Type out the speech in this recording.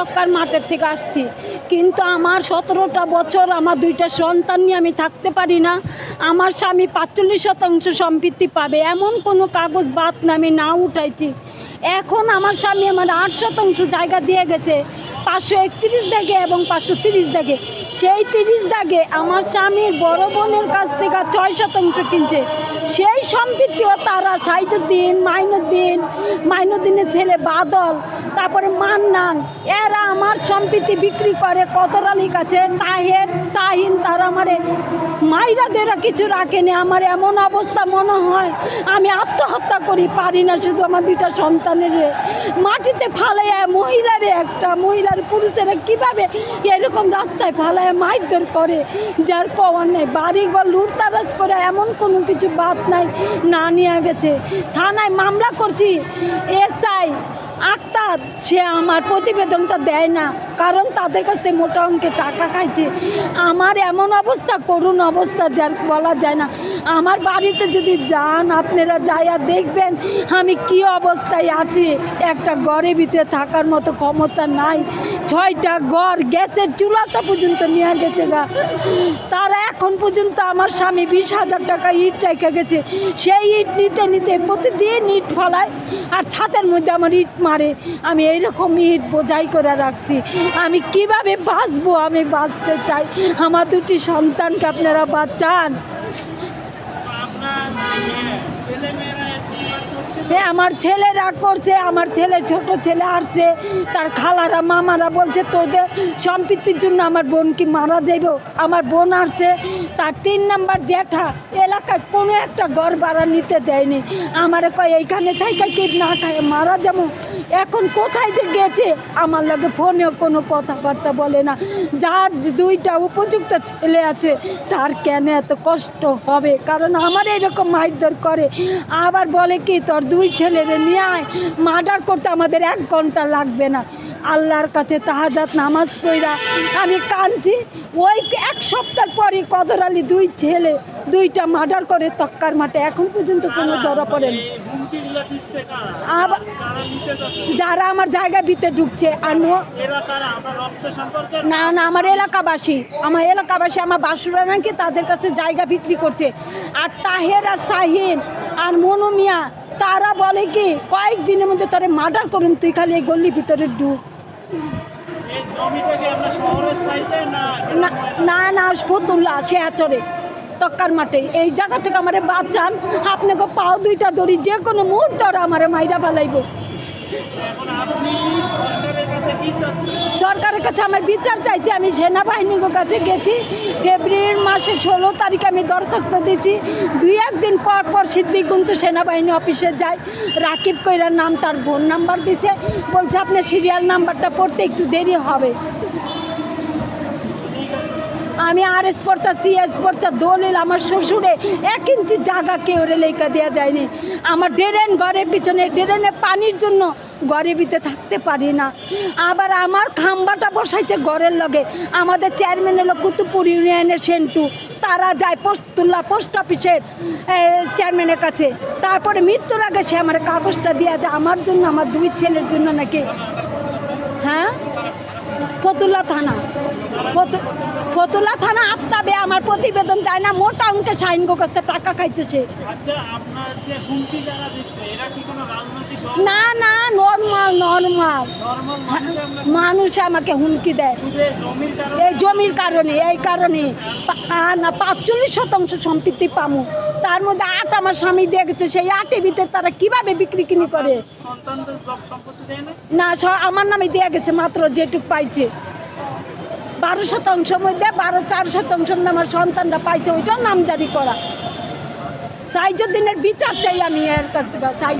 তক্কার মাঠের থেকে আসছি। কিন্তু আমার সতেরোটা বছর আমার দুইটা সন্তান নিয়ে আমি থাকতে পারি না। আমার স্বামী পাঁচচল্লিশ শতাংশ সম্পত্তি পাবে। এমন কোনো কাগজ বাদ আমি না উঠাইছি। এখন আমার স্বামী আমার আট শতাংশ জায়গা দিয়ে গেছে। পাঁচশো একত্রিশ দাগে এবং পাঁচশো তিরিশ দাগে। সেই তিরিশ দাগে আমার স্বামীর বড় বোনের কাছ থেকে ছয় শতাংশ কিনছে। সেই সম্পত্তিও তারা সাইজুদ্দিন, মাইনুদ্দিন, মাইনুদ্দিনের ছেলে বাদল তারপরে মান্নান এরা আমার সম্পত্তি বিক্রি করে কদরালির কাছে তাহের, শাহিন, তারা আমারে মাইরা দেরা কিছু রাখেনি। আমার এমন অবস্থা মনে হয়, আমি আত্মহত্যা করি, পারি না শুধু আমার দুইটা সন্তানের। মাটিতে ফালাইয়া মহিলারে একটা, মহিলার পুরুষেরা কীভাবে এরকম রাস্তায় ফালায় মারধর করে? যার কওয়ার নেই, বাড়ি বাড়িঘর লুটতারাজ করে এমন কোনো কিছু বাদ নাই, না নিয়ে গেছে। থানায় মামলা করছি, এসআই, আক্তার সে আমার প্রতিবেদনটা দেয় না কারণ তাদের কাছ থেকে মোটা অঙ্কে টাকা খাইছে। আমার এমন অবস্থা, করুণ অবস্থা, যার বলা যায় না। আমার বাড়িতে যদি যান, আপনারা যাইয়া দেখবেন আমি কি অবস্থায় আছি। একটা ঘরে ভিতরে থাকার মতো ক্ষমতা নাই। ছয়টা ঘর গ্যাসের চুলাটা পর্যন্ত নিয়ে গেছে গা। তারা এখন পর্যন্ত আমার স্বামী বিশ হাজার টাকা ইট রেখে গেছে। সেই ইট নিতে নিতে প্রতিদিন ইট ফলায়, আর ছাদের মধ্যে আমার ইট মারে। আমি এইরকম ইট বোঝাই করে রাখছি। আমি কীভাবে বাঁচবো? আমি বাঁচতে চাই। আমার দুটি সন্তানকে আপনারা বাঁচান। আমার ছেলে রাগ করছে, আমার ছেলে ছোট ছেলে আসছে, তার খালারা, মামারা বলছে, তোদের সম্পত্তির জন্য আমার বোন কি মারা যাইব? আমার বোন আসছে, তার তিন নাম্বার জ্যাঠা এলাকায় কোনো একটা ঘর ভাড়া নিতে দেয়নি। আমার কয়, এইখানে থাইকা কি না খায়, মারা যাব? এখন কোথায় যে গেছে? আমার লাগে ফোনেও কোনো কথাবার্তা বলে না। যার দুইটা উপযুক্ত ছেলে আছে, তার কেন এত কষ্ট হবে? কারণ আমার এরকম মারধর করে। আবার বলে কি, তোর দুই ছেলেরে নিয়ে আয়। মার্ডার করতে আমাদের এক ঘণ্টা লাগবে না। আল্লাহর কাছে তাহাজাত নামাজ পড়া। আমি কাঁদছি। ওই এক সপ্তাহ পরে কদর আলী দুই ছেলে দুইটা মার্ডার করে তক্কার মাঠে। এখন পর্যন্ত কোনো ধরা পড়েন যারা আমার জায়গা ভিতরে ঢুকছে আর নো- না না আমার এলাকাবাসী। আমার এলাকাবাসী আমার বাসুরা নাকি তাদের কাছে জায়গা বিক্রি করছে। আর তাহের আর শাহিন আর মনু মিয়া তারা বলে কি কয়েকদিনের মধ্যে তোরে মার্ডার করুন তুই খালি এই গল্লির ভিতরে ঢুক। না না না ফতুল্লা সে আচরে তক্কার মাঠে। এই জায়গা থেকে আমার বাঁচান আপনাকে পাও দুইটা ধরি যে কোনো মুহূর্তে ওরা আমার মাইরা ফেলাইব। সরকারের কাছে আমার বিচার চাইছি, আমি সেনাবাহিনীর কাছে গেছি। ফেব্রুয়ারি মাসে ষোলো তারিখে আমি দরখাস্ত দিয়েছি। দুই, একদিন পর পর সিদ্দিকগঞ্জ সেনাবাহিনী অফিসে যাই রাকিব কইরার নাম, তার ফোন নাম্বার দিছে। বলছে, আপনার সিরিয়াল নাম্বারটা পড়তে একটু দেরি হবে। আমি আর এস পড়ছা সি এস পড়ছা দলিল আমার শ্বশুরে এক ইঞ্চি জায়গা কেউ লেখা দেওয়া যায়নি। আমার ড্রেন ঘরের পিছনে, ড্রেনে পানির জন্য ভিতরে থাকতে পারি না। আবার আমার খাম্বাটা বসাইছে ঘরের লগে। আমাদের চেয়ারম্যান হলো কুতুবপুর ইউনিয়নের সেন্টু। তারা যায় পোস্টতুল্লা পোস্ট অফিসের চেয়ারম্যানের কাছে। তারপরে মৃত্যুর আগে সে আমার কাগজটা দেওয়া যায়। আমার জন্য, আমার দুই ছেলের জন্য নাকি ফতুল্লা থানা। ফতু- ফতুল্লা থানা আত্মাবে আমার প্রতিবেদন দেয় না মোটা অঙ্কে সাইন কাছ টাকা খাইছে সে। আচ্ছা না না নর্মাল নর্মাল মানুষ আমাকে হুমকি দেয়। এই জমির কারণে? এই কারণে না পাঁচচল্লিশ শতাংশ সম্পত্তি পামু। তার মধ্যে আট আমার স্বামী দিয়ে গেছে সেই আটের ভিতরে তারা কীভাবে বিক্রি কিনি করে না? আমার নামে দেওয়া গেছে মাত্র যেটুক পাইছে। বারো শতাংশ মধ্যে বারো, চার শতাংশ আমার সন্তানরা পাইছে ওইটা নাম জারি করা। সাইজুদ্দিনের বিচার চাই আমি এর কাছ থেকে সাইজ